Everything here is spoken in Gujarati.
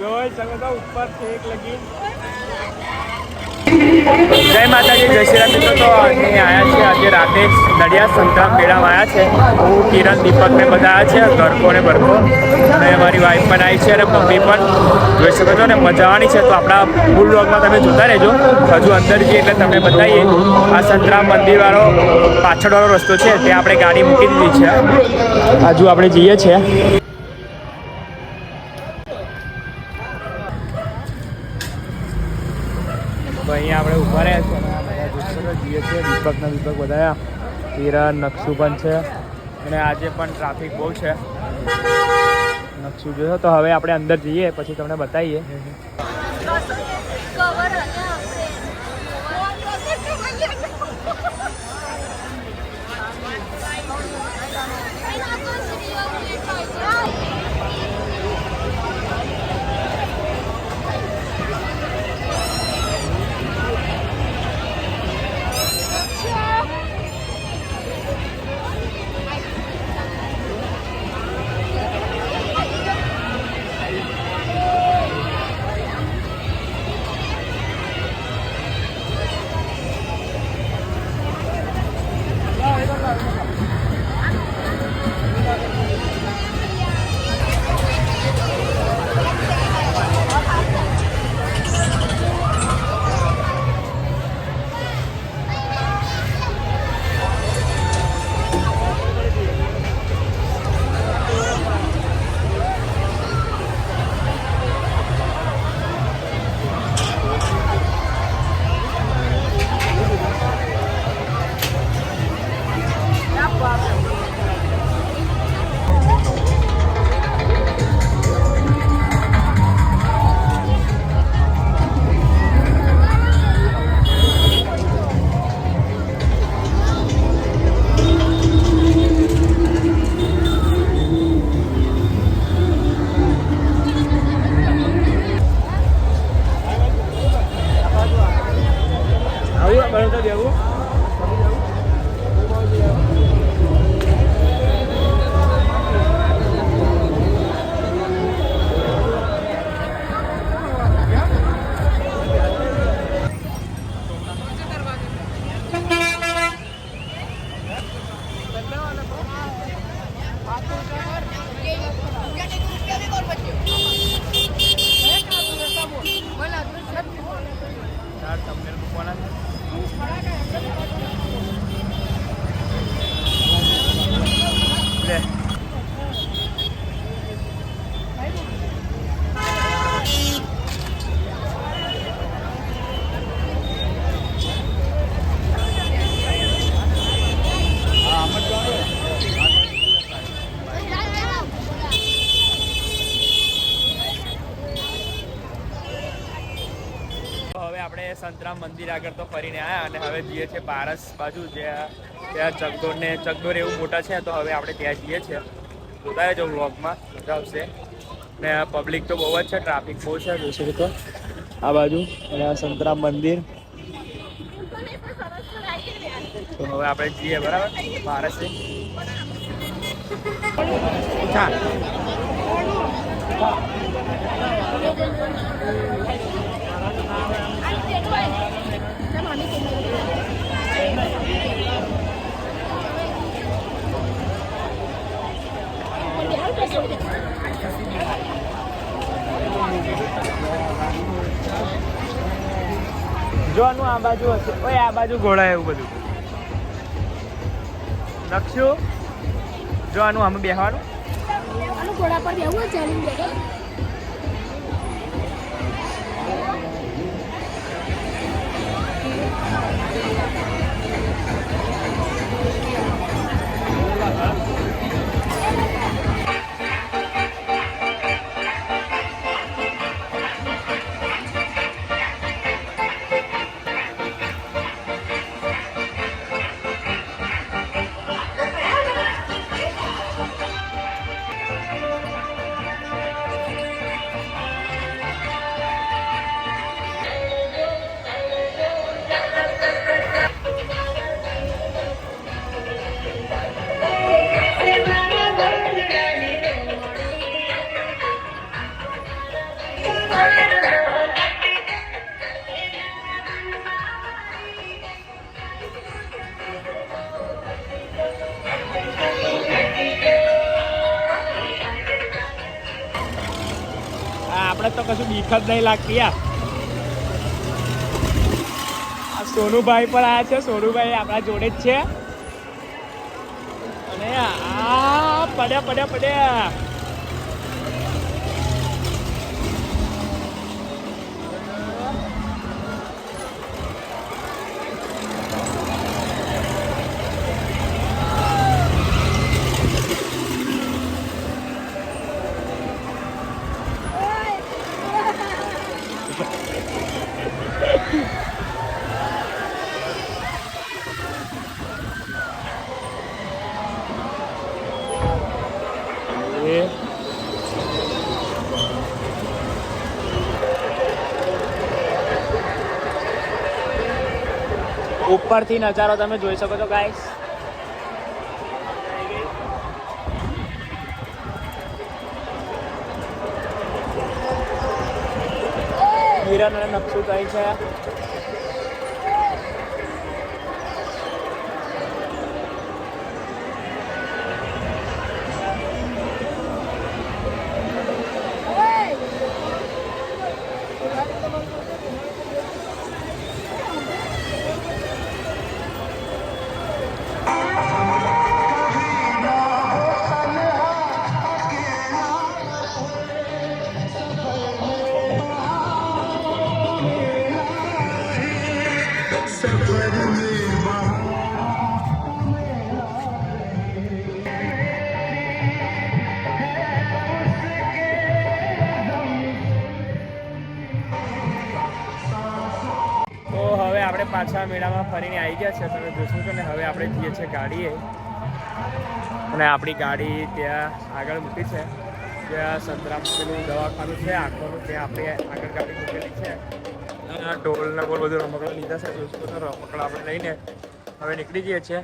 જોઈ શકો તો ઉપર ઠેક લગી. જય માતાજી, જય શ્રી રામ તો અહીં આવ્યા છે આજે રાતે નડિયા સંતરામ મેળામાં આવ્યા છે. હું, કિરણ, દીપક ને બધા આવ્યા છે. ગરકો ને બરકો. અને મારી વાઈફ પણ આવી છે અને મમ્મી પણ. જોઈ શકો છો ને મજા આવવાની છે. તો આપણા ફૂલ વ્લોગમાં તમે જોતા રહેજો. હજુ અંદર જઈએ એટલે તમને બતાવીએ. આ સંતરામ મંદિરવાળો પાછળવાળો રસ્તો છે. ત્યાં આપણે ગાડી મૂકી દીધી છે. હજુ આપણે જઈએ છીએ. અહીંયા આપણે ઊભા રહ્યા છીએ. અને આ બધા દોસ્તો જઈએ છીએ દીપક દીપક બધા કિરણ નકશુ પણ છે. અને આજે પણ ટ્રાફિક બહુ છે. નકશુ જોશો તો હવે આપણે અંદર જઈએ પછી તમને બતાવીએ. ચાર thumbnail મૂકવાના છે. લે તો હવે આપણે મંદિર આગળ તો ફરીને આવ્યા અને હવે જઈએ છીએ પારસ બાજુ જ્યાં ત્યાં ચકડોળ ને ચકડોળ એવું મોટા છે, તો હવે આપણે ત્યાં જઈએ છીએ. જોતા જો વ્લોગમાં મજા આવશે. ને પબ્લિક તો બહુ જ છે ટ્રાફિક બહુ છે, જોઈ તો આ બાજુ, અને આ સંતરામ મંદિર. તો હવે આપણે જઈએ, બરાબર? પારસે. ચાલ જોવાનું આ બાજુ હશે. ઓય, આ બાજુ ઘોડા એવું બધું. નકશું જોવાનું આમ બેહવાનું. ઘોડા પર બેહવું ચાલી Thank. જગ્યા તો કશું બીખ જ નહીં લાગતી, આ. સોનુભાઈ પણ આયા છે, સોનુભાઈ આપણા જોડે જ છે. અને આ, પડ્યા પડ્યા પડ્યા. એ ઉપરથી નજારો તમે જોઈ શકો છો ગાઈસ હિરણ અને નકશું કઈ છે. પાછા મેળામાં ફરીને આવી ગયા છે. તમે જોશો છો ને, હવે આપણે જઈએ છીએ ગાડીએ. અને આપણી ગાડી ત્યાં આગળ મૂકી છે. ત્યાં સંતરામ પેલું દવાખાનું છે, આંખોનું ત્યાં આપણે આગળ ગાડી મૂકેલી છે. અને આ ઢોલ ને બોલ બધું રમકડા લીધા છે, જોશો તો રમકડા આપણે લઈને હવે નીકળી જઈએ છીએ.